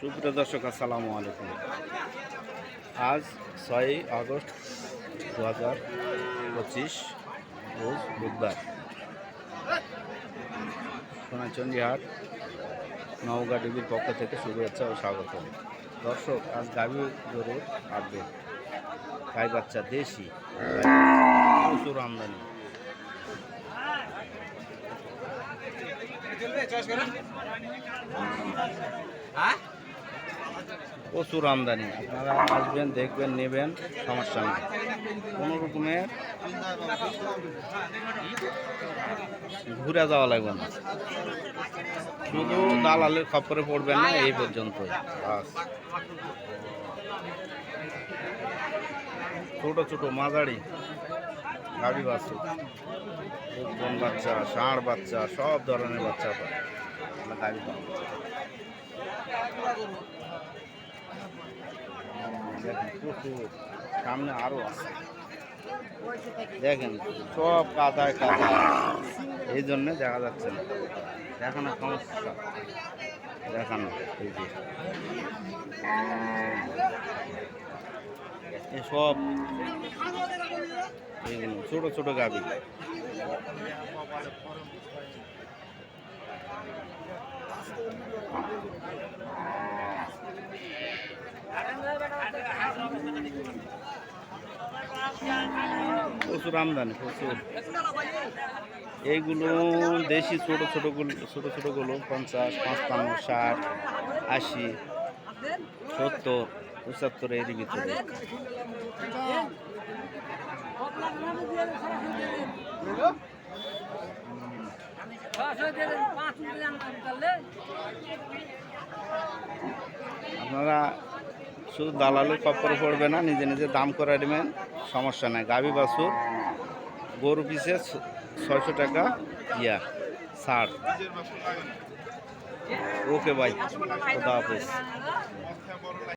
সুপ্রিয় দর্শক, আসসালামু আলাইকুম। আজ ছয়ই আগস্ট দু হাজার পঁচিশ, রোজ বুধবার। সোনাচন্ডিহাট নওগাঁ টিভির পক্ষ থেকে শুভেচ্ছা ও স্বাগত দর্শক, আজ গাভী গরুর আপডেট গাই বাচ্চা দেশি, প্রচুর আমদানি। প্রচুর আমদানি। আপনারা আসবেন, দেখবেন, নেবেন, সমস্যা নেই। কোনো রকমের ঘুরে যাওয়া লাগবে না। শুধু দালালের খপ্পরে পড়বেন না, এই পর্যন্ত ছোট ছোট মাঝারি গাড়ি কোন বাচ্চা, ষাঁড় বাচ্চা, সব ধরনের বাচ্চা পায় গাড়ি পাবো প্রচুর সামনে আরও আছে। দেখেন, সব কাদায় কাদা এই জন্যে দেখা যাচ্ছে না। দেখানো সমস্যা। দেখানো, এই যে। এই সব এইগুলো ছোট ছোট গাবি। প্রচুর আমদানি, প্রচুর। এইগুলো দেশি ছোট ছোটগুলো ছোট ছোটগুলো পঞ্চাশ, পাঁচপান্ন, ষাট, আশি, সত্তর, পঁচাত্তর এর ভিতরে। আপনারা শুধু দালালের কপরে পড়বে না, নিজে নিজে দাম করে নেবেন, সমস্যা নাই। গাভী বাছুর, গরু পিছে ছয়শো টাকা ইয়া, ছাড়। ওকে ভাই, খোদা হাফেজ।